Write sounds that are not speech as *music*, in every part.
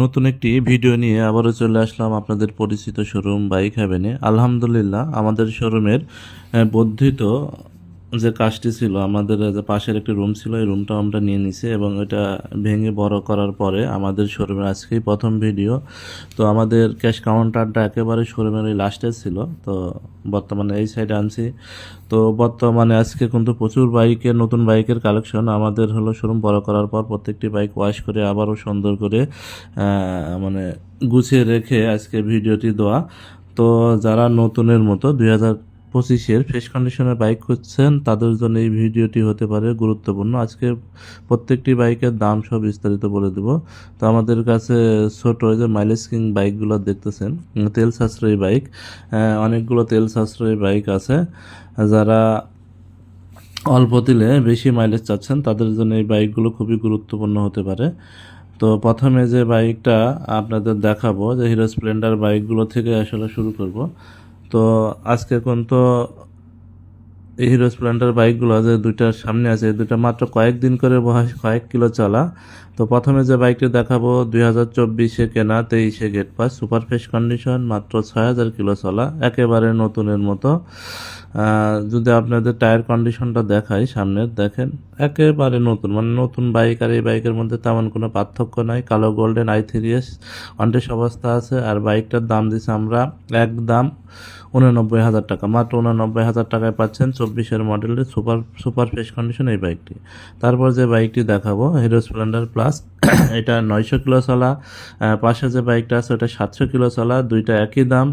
নতুন একটি ভিডিও নিয়ে আবারও চলে আসলাম আপনাদের পরিচিত শোরুম বাইক হ্যাভেনে আলহামদুলিল্লাহ, আমাদের শোরুমের বর্ধিত যে কাজটি ছিল, আমাদের যে পাশের একটি রুম ছিল, এই রুমটা আমরা নিয়ে নিছি এবং এটা ভেঙে বড় করার পরে আমাদের শোরুমের আজকেই প্রথম ভিডিও তো আমাদের ক্যাশ কাউন্টারটা একেবারে শোরুমের এই লাস্টে ছিল। তো বর্তমানে এই সাইডে আনছি। তো বর্তমানে আজকে কিন্তু প্রচুর বাইকের, নতুন বাইকের কালেকশন আমাদের হলো শোরুম বড় করার পর প্রত্যেকটি বাইক ওয়াশ করে আবারও সুন্দর করে মানে গুছিয়ে রেখে আজকে ভিডিওটি দেওয়া। তো যারা নতুনের মতো দুই হাজার পঁচিশের ফ্রেশ কন্ডিশনের বাইক খুঁজছেন, তাদের জন্য এই ভিডিওটি হতে পারে গুরুত্বপূর্ণ। আজকে প্রত্যেকটি বাইকের দাম সব বিস্তারিত বলে দেব। তো আমাদের কাছে ছোট যে মাইলেজ কিং বাইকগুলো দেখতেছেন তেল সাশ্রয়ী বাইক অনেকগুলো তেল সাশ্রয়ী বাইক আছে। যারা অল্প দিলে বেশি মাইলেজ চাচ্ছেন, তাদের জন্য এই বাইকগুলো খুবই গুরুত্বপূর্ণ হতে পারে। তো প্রথমে যে বাইকটা আপনাদের দেখাবো, যে হিরো স্প্লেন্ডার বাইকগুলো থেকে আসলে শুরু করব। তো আজকে কোন তো এই হিরো স্প্লেন্ডার বাইকগুলো যে দুইটার সামনে আছে এই দুইটা মাত্র কয়েকদিন করে বয়স কয়েক কিলো চলা। তো প্রথমে যে বাইকটি দেখাবো, দুই হাজার চব্বিশে কেনা তেইশে gate pass super fresh condition মাত্র ছয় হাজার কিলো চলা, একেবারে নতুনের মতো। যদি আপনাদের টায়ার কন্ডিশনটা দেখাই সামনের দেখেন, একেবারে নতুন মানে নতুন বাইক আর এই বাইকের মধ্যে তেমন কোনো পার্থক্য নাই। কালো golden I three S on test অবস্থা আছে, আর বাইকটার দাম দিছি আমরা একদম উননব্বই হাজার টাকা। মাত্র উননব্বই হাজার টাকায় পাচ্ছেন চব্বিশের মডেলের সুপার সুপার ফ্রেশ কন্ডিশন এই বাইকটি তারপর যে বাইকটি দেখাবো হিরো স্প্লেন্ডার প্লাস এটা নয়শো কিলো চলা পাশে যে বাইকটা আছে, ওটা সাতশো কিলো চলা, দুইটা একই দাম।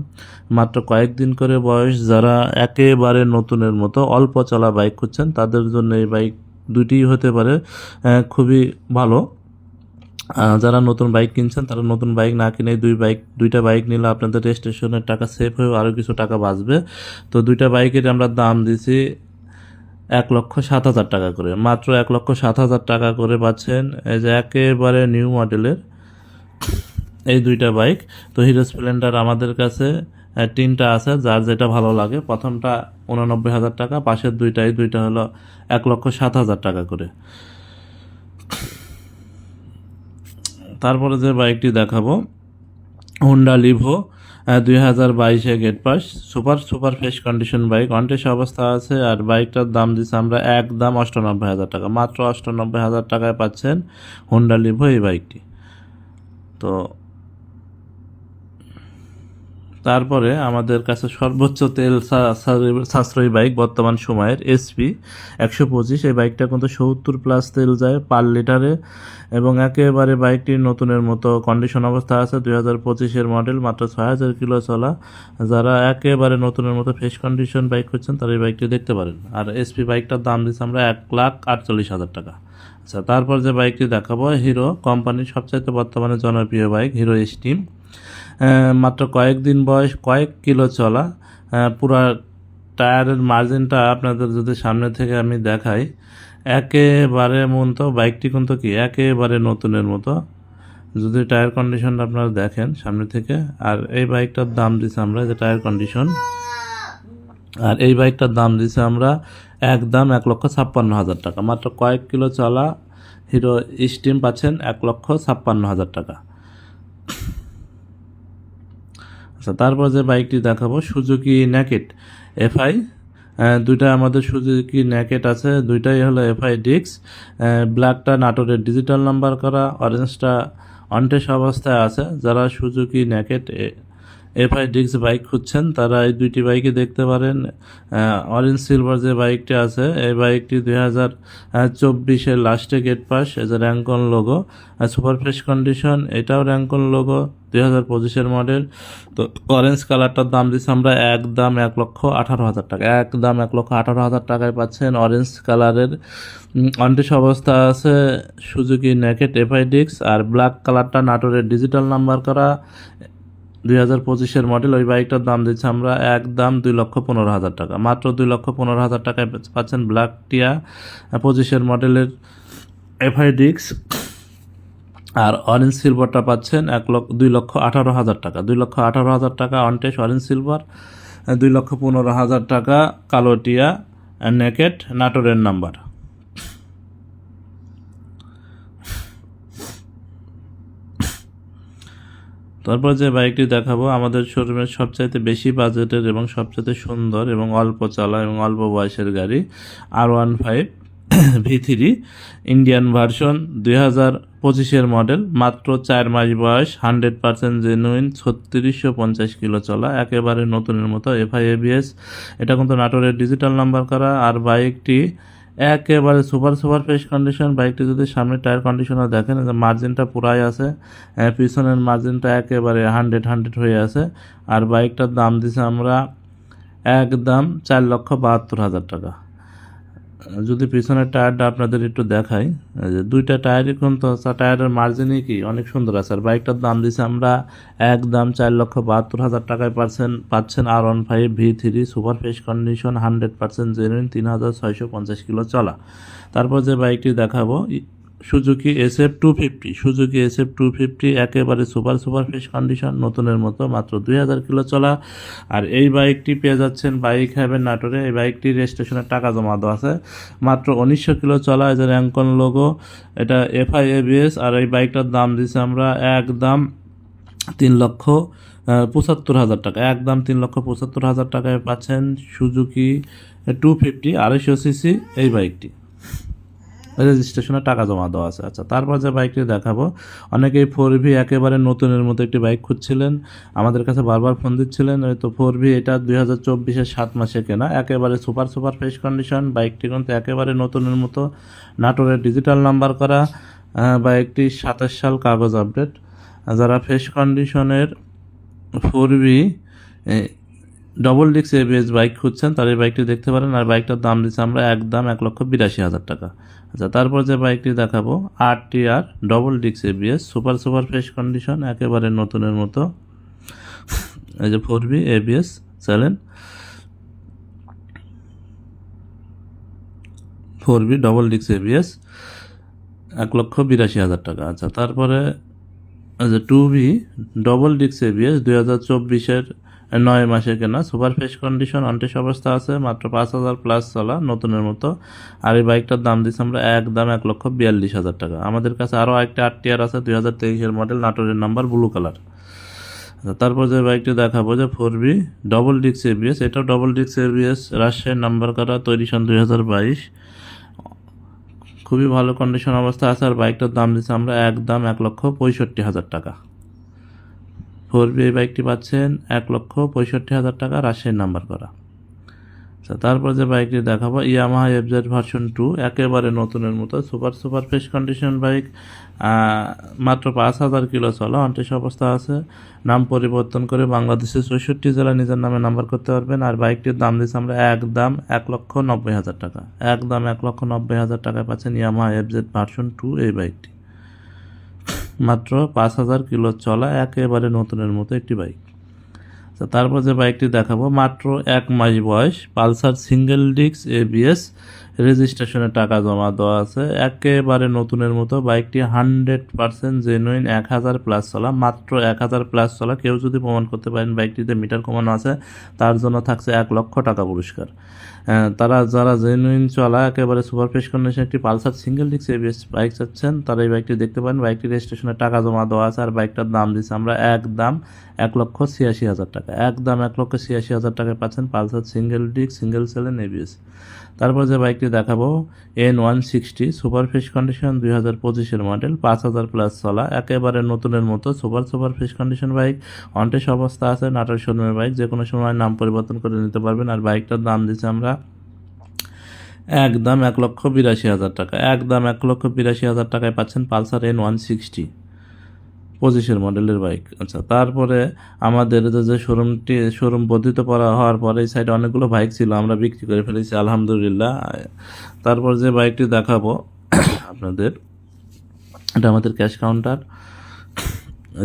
মাত্র কয়েকদিন করে বয়স, যারা একেবারে নতুনের মতো অল্প চলা বাইক খুঁজছেন। তাদের জন্য এই বাইক দুইটিই হতে পারে খুবই ভালো। যারা নতুন বাইক কিনছেন, তারা নতুন বাইক না কিনে দুই বাইক দুইটা বাইক নিলে আপনাদের রেজিস্ট্রেশনের টাকা সেভ হয়ে আরও কিছু টাকা বাঁচবে। তো দুইটা বাইকের আমরা দাম দিছি এক লক্ষ সাত হাজার টাকা করে। মাত্র এক লক্ষ সাত হাজার টাকা করে পাচ্ছেন এই যে একেবারে নিউ মডেলের এই দুইটা বাইক তো হিরো স্প্লেন্ডার আমাদের কাছে তিনটা আছে, যার যেটা ভালো লাগে। প্রথমটা উননব্বই হাজার টাকা, পাশের দুইটাই, দুইটা হলো এক লক্ষ সাত হাজার টাকা করে। তারপরে যে বাইকটি দেখাবো হোন্ডা লিভো দুই হাজার বাইশে gate pass super super fresh condition bike on test অবস্থা আছে, আর বাইকটার দাম দিচ্ছে আমরা একদম অষ্টানব্বই হাজার টাকা, মাত্র অষ্টানব্বই হাজার টাকায় পাচ্ছেন হোন্ডা লিভো এই বাইকটি। তো তারপরে আমাদের কাছে সর্বোচ্চ তেল সাশ্রয়ী বাইক বর্তমান সময়ের এসপি একশো পঁচিশ। এই বাইকটা কিন্তু সত্তর প্লাস তেল যায় পার লিটারে এবং একেবারে বাইকটি নতুনের মতো কন্ডিশন অবস্থা আছে। দুই হাজার পঁচিশের মডেল মাত্র ছয় হাজার কিলো চলা। যারা একেবারে নতুনের মতো ফ্রেশ কন্ডিশন বাইক করছেন তারা এই বাইকটি দেখতে পারেন। আর এসপি বাইকটার দাম দিচ্ছে আমরা এক লাখ আটচল্লিশ হাজার টাকা। আচ্ছা তারপর যে বাইকটি দেখাবো হিরো কোম্পানির সবচাইতে বর্তমানে জনপ্রিয় বাইক হিরো স্টিম মাত্র কয়েকদিন বয়স, কয়েক কিলো চলা পুরা টায়ারের মার্জিনটা আপনাদের যদি সামনে থেকে আমি দেখাই, একেবারে মন তো, বাইকটি কিন্তু কি, একেবারে নতুনের মতো। যদি টায়ার কন্ডিশনটা আপনারা দেখেন সামনে থেকে, আর এই বাইকটার দাম দিছি আমরা যে টায়ার কন্ডিশন, আর এই বাইকটার দাম দিছি আমরা একদম এক লক্ষ ছাপ্পান্ন হাজার টাকা। মাত্র কয়েক কিলো চলা, হিরো স্টিম পাচ্ছেন এক লক্ষ ছাপ্পান্ন হাজার টাকা। আচ্ছা তারপর যে বাইকটি দেখাবো, সুজুকি ন্যাকেট এফআই। দুইটা আমাদের সুজুকি ন্যাকেট আছে, দুইটাই হলো এফআই ডিক্স ব্ল্যাকটা নাটোরের ডিজিটাল নাম্বার করা, অরেঞ্জটা অনটেস অবস্থায় আছে। যারা সুজুকি ন্যাকেট এফআই ডিক্স বাইক খুঁজছেন, তারা এই দুইটি বাইকে দেখতে পারেন। অরেঞ্জ সিলভার যে বাইকটি আছে, এই বাইকটি দুই হাজার চব্বিশের লাস্টে গেট পাস এজ র্যাঙ্কন লোগো সুপার ফ্রেশ কন্ডিশন এটাও র্যাঙ্কন লোগো দুই হাজার পঁচিশের মডেল তো অরেঞ্জ কালারটার দাম দিচ্ছি আমরা এক দাম এক লক্ষ আঠারো হাজার টাকা এক দাম এক লক্ষ আঠারো হাজার টাকায় পাচ্ছেন অরেঞ্জ কালারের অনটিস অবস্থা আছে সুজুকি নেকেট এফআইডিক্স আর ব্ল্যাক কালারটা নাটোরের ডিজিটাল নাম্বার করা। দুই হাজার পঁচিশের মডেল ওই বাইকটার দাম দিচ্ছি আমরা একদম দুই লক্ষ পনেরো হাজার টাকা। মাত্র দুই লক্ষ পনেরো হাজার টাকায় পাচ্ছেন ব্ল্যাক টিয়া পঁচিশের মডেলের এফআইডিক্স আর অরেঞ্জ সিলভারটা পাচ্ছেন এক লক্ষ, দুই লক্ষ আঠারো হাজার টাকা। দুই লক্ষ আঠারো হাজার টাকা অনটেস অরেঞ্জ সিলভার দুই লক্ষ পনেরো হাজার টাকা কালো টিয়া নেকেট নাটোরের নাম্বার তারপর যে বাইকটি দেখাবো, আমাদের শোরুমের সবচাইতে বেশি বাজেটের এবং সবচাইতে সুন্দর এবং অল্প চলা এবং অল্প বয়সের গাড়ি R one five V three Indian version দুই হাজার পঁচিশের মডেল মাত্র চার মাস বয়স হান্ড্রেড পার্সেন্ট জেনুইন ছত্রিশশো পঞ্চাশ কিলো চলা, একেবারে নতুনের মতো এফআই এবিএস এটা কিন্তু নাটোরের ডিজিটাল নাম্বার করা। আর বাইকটি একেবারে সুপার সুপার ফ্রেশ কন্ডিশন বাইকটি যদি সামনে টায়ার কন্ডিশনার দেখেন মার্জিনটা পুরাই আছে পিছনের মার্জিনটা একেবারে হান্ড্রেড হান্ড্রেড হয়ে আছে। আর বাইকটার দাম দিছে আমরা একদম চার লক্ষ বাহাত্তর হাজার টাকা। যদি পিছনের টায়ারটা আপনাদের একটু দেখাই যে দুইটা টায়ারই তো টায়ারের মার্জিনই কি? অনেক সুন্দর আছে। আর বাইকটার দাম দিছে আমরা এক দাম চার লক্ষ বাহাত্তর হাজার টাকায় পাচ্ছেন পাচ্ছেন R one five V three super fresh condition hundred percent genuine তিন হাজার ছয়শো পঞ্চাশ কিলো চলা। তারপর যে বাইকটি দেখাবো Suzuki S F two fifty Suzuki S F two fifty একেবারে সুপার সুপার ফ্রেশ কন্ডিশন নতুনের মতো মাত্র দুই হাজার কিলো চলা। আর এই বাইকটি পেয়ে যাচ্ছেন বাইক হ্যাভেন নাটোরে। এই বাইকটি রেজিস্ট্রেশনের টাকা জমা দেওয়া আছে। মাত্র উনিশশো কিলো চলা, এই যে লোগো, এটা এফআই এবিএস আর এই বাইকটার দাম দিচ্ছি আমরা একদম তিন লক্ষ পঁচাত্তর হাজার টাকা। একদম তিন লক্ষ পঁচাত্তর হাজার টাকায় পাচ্ছেন সুজুকি টু ফিফটি আড়াইশো সিসি এই বাইকটি। রেজিস্ট্রেশনে টাকা জমা দেওয়া আছে। আচ্ছা তারপর যে বাইকটি দেখাবো, অনেকেই ফোর ভি একেবারে নতুনের মতো একটি বাইক খুঁজছিলেন। আমাদের কাছে বারবার ফোন দিচ্ছিলেন ওই তো ফোর ভি এটা দুই হাজার চব্বিশের সাত মাসে কেনা, একেবারে সুপার সুপার ফ্রেশ কন্ডিশন বাইকটি কিন্তু একেবারে নতুনের মতো। নাটোরের ডিজিটাল নাম্বার করা বাইকটি সাতাশ সাল কাগজ আপডেট যারা ফ্রেশ কন্ডিশনের ফোর ভি ডবল ডিক্স এবিএস বাইক খুঁজছেন তার এই বাইকটি দেখতে পারেন, আর বাইকটার দাম দিচ্ছি আমরা একদম এক লক্ষ বিরাশি হাজার টাকা। আচ্ছা তারপর যে বাইকটি দেখাবো আর টি আর ডবল ডিক্স ABS super super fresh condition একেবারে নতুনের মতো। এই যে ফোর বি এবিএস চ্যালেন ফোর বি ডবল ডিক্স এবিএস এক লক্ষ বিরাশি হাজার টাকা। আচ্ছা তারপরে আচ্ছা টু বি ডবল ডিক্স এবিএস দুই হাজার চব্বিশের নয় মাসে কেনা। সুপার ফ্রেশ কন্ডিশন অনটেস অবস্থা আছে, মাত্র পাঁচ হাজার প্লাস চলা, নতুনের মতো। আর এই বাইকটার দাম দিচ্ছে আমরা একদম এক লক্ষ বিয়াল্লিশ হাজার টাকা। আমাদের কাছে আরও একটা আট টিয়ার আছে, দুই হাজার তেইশের মডেল নাটোরের নাম্বার ব্লু কালার তারপর যে বাইকটি দেখাবো, যে ফোর বি ডবল ডিক্স এবিএস এটাও ডবল ডিক্স এবিএস রাজশাহীর নাম্বার করা তৈরি সন দুই হাজার বাইশ। খুবই ভালো কন্ডিশন অবস্থা আছে, আর বাইকটার দাম দিচ্ছে আমরা একদম এক লক্ষ পঁয়ষট্টি হাজার টাকা। ফোর বি এই বাইকটি পাচ্ছেন এক লক্ষ পঁয়ষট্টি হাজার টাকা রাজশাহীর নাম্বার করা। আচ্ছা তারপর যে বাইকটি দেখাবো, ইয়ামাহা এফজেড ভার্সন টু একেবারে নতুনের মতো super super fresh condition bike মাত্র পাঁচ হাজার কিলো চলা অন্টেস অবস্থা আছে। নাম পরিবর্তন করে বাংলাদেশের চৌষট্টি জেলা নিজের নামে নাম্বার করতে পারবেন। আর বাইকটির দাম দিচ্ছে আমরা একদম এক লক্ষ নব্বই হাজার টাকা। একদম এক লক্ষ নব্বই হাজার টাকায় পাচ্ছেন ইয়ামাহা এফজেড ভার্সন টু এই বাইকটি। মাত্র পাঁচ হাজার কিলো চলা একেবারে নতুনের মতো একটি বাইক তো তারপর যে বাইকটি দেখাবো, মাত্র এক মাস বয়স, পালসার সিঙ্গেল ডিস্ক এবিএস রেজিস্ট্রেশনে টাকা জমা দেওয়া আছে। একেবারে নতুনের মতো বাইকটি হান্ড্রেড পার্সেন্ট জেনুইন এক হাজার প্লাস চলা, মাত্র এক হাজার প্লাস চলা। কেউ যদি প্রমাণ করতে পারেন বাইকটিতে মিটার কমানো আছে, তার জন্য থাকছে এক লক্ষ টাকা পুরস্কার। তারা যারা জেনুইন চলা, একেবারে সুপার ফ্রেশ কন্ডিশন একটি Pulsar single disc ABS bike চাচ্ছেন, তারা এই বাইকটি দেখতে পারেন। বাইকটি রেজিস্ট্রেশনে টাকা জমা দেওয়া আছে, আর বাইকটার দাম দিচ্ছে আমরা এক দাম এক লক্ষ ছিয়াশি হাজার টাকা। একদম এক লক্ষ ছিয়াশি হাজার টাকায় পাচ্ছেন পালসার সিঙ্গেল ডিস্ক সিঙ্গেল সেলেন এবিএস তারপর যে বাইকটি দেখাবো N one sixty super fresh condition দুই হাজার পঁচিশের মডেল পাঁচ হাজার প্লাস চলা, একেবারে নতুনের মতো super super fresh condition bike অনটেস অবস্থা আছে নাটার শোরুমের বাইক যে কোনো সময় নাম পরিবর্তন করে নিতে পারবেন, আর বাইকটার দাম দিচ্ছে আমরা একদম এক লক্ষ বিরাশি হাজার টাকা, একদম এক লক্ষ বিরাশি হাজার টাকায় পাচ্ছেন পালসার এন ওয়ান সিক্সটি পঁচিশের মডেলের বাইক। আচ্ছা তারপরে আমাদের যে- শোরুমটি, শোরুম বর্ধিত করা হওয়ার পরে এই সাইডে অনেকগুলো বাইক ছিল, আমরা বিক্রি করে ফেলেছি, আলহামদুলিল্লাহ। তারপর যে বাইকটি দেখাবো, *coughs* আপনাদের, এটা আমাদের ক্যাশ কাউন্টার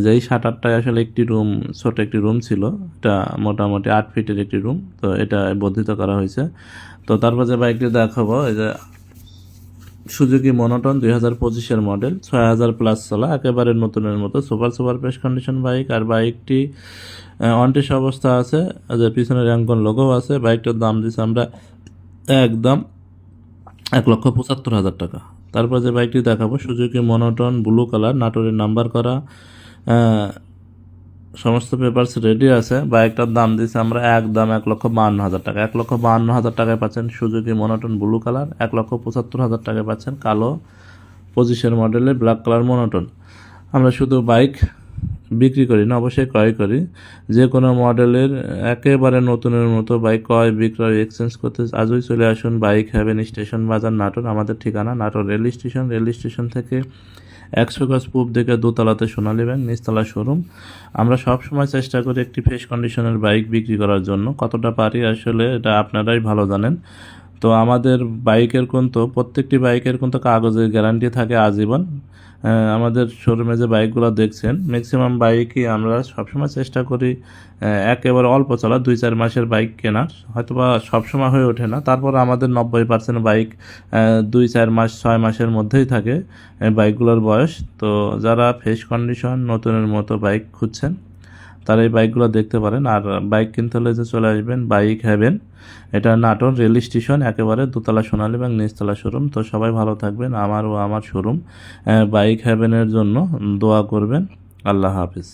যে এই সাত আটটায় আসলে একটি রুম ছোট একটি রুম ছিল। এটা মোটামুটি আট ফিটের একটি রুম তো এটা বর্ধিত করা হয়েছে। তো তারপর যে বাইকটি দেখাবো, এই যে সুজুকি মনোটন দুই হাজার পঁচিশের মডেল ছয় হাজার প্লাস চলা, একেবারে নতুনের মতো super super fresh condition bike আর বাইকটি অনটেস অবস্থা আছে যে পিছনে র্যাঙ্কন লোগো আছে বাইকটার দাম দিচ্ছে আমরা একদম এক লক্ষ পঁচাত্তর হাজার টাকা। তারপর যে বাইকটি দেখাবো সুজুকি মনোটন ব্লু কালার নাটোরের নাম্বার করা। সমস্ত পেপারস রেডি আছে বাইকটার দাম দিয়েছি আমরা এক দাম এক লক্ষ বাহান্ন হাজার টাকা। এক লক্ষ বাহান্ন হাজার টাকায় পাচ্ছেন সুজুকি মনোটন ব্লু কালার এক লক্ষ পঁচাত্তর হাজার টাকায় পাচ্ছেন কালো পঁচিশের মডেলে ব্ল্যাক কালার মনোটন আমরা শুধু বাইক বিক্রি করি না, অবশ্যই ক্রয় করি। যে কোনো মডেলের একেবারে নতুনের মতো বাইক ক্রয়, বিক্রয় এক্সচেঞ্জ করতে আজই চলে আসুন বাইক হ্যাভেন স্টেশন বাজার, নাটোর। আমাদের ঠিকানা Natore rail station. Rail station থেকে একশো গাছ পূব দিকে দোতলাতে সোনালী ব্যাংক, নিচতলা শোরুম। আমরা সব সময় চেষ্টা করি একটি ফ্রেশ কন্ডিশনের বাইক বিক্রি করার জন্য। কতটা পারি আসলে এটা আপনারাই ভালো জানেন। তো আমাদের বাইকের কিন্তু প্রত্যেকটি বাইকের কিন্তু কাগজের গ্যারান্টি থাকে আজীবন। আমাদের শোরুমে যে বাইকগুলো দেখছেন ম্যাক্সিমাম বাইকই আমরা সবসময় চেষ্টা করি একেবারে অল্প চলা, দুই চার মাসের বাইক কেনার। হয়তো বা সবসময় হয়ে ওঠে না, তারপর আমাদের নব্বই পার্সেন্ট বাইক দুই চার মাস, ছয় মাসের মধ্যেই থাকে বাইকগুলোর বয়স। তো যারা ফেস কন্ডিশন নতুনের মতো বাইক খুঁজছেন তারা এই বাইকগুলো দেখতে পারেন। আর বাইক কিনতে হলে যে চলে আসবেন, বাইক হ্যাভেন। এটা নাটোর রেল স্টেশন, একেবারে দোতলা সোনালী এবং নিচতলা শোরুম। তো সবাই ভালো থাকবেন, আমার ও আমার শোরুম। বাইক হ্যাভেনের জন্য দোয়া করবেন। আল্লাহ হাফিজ।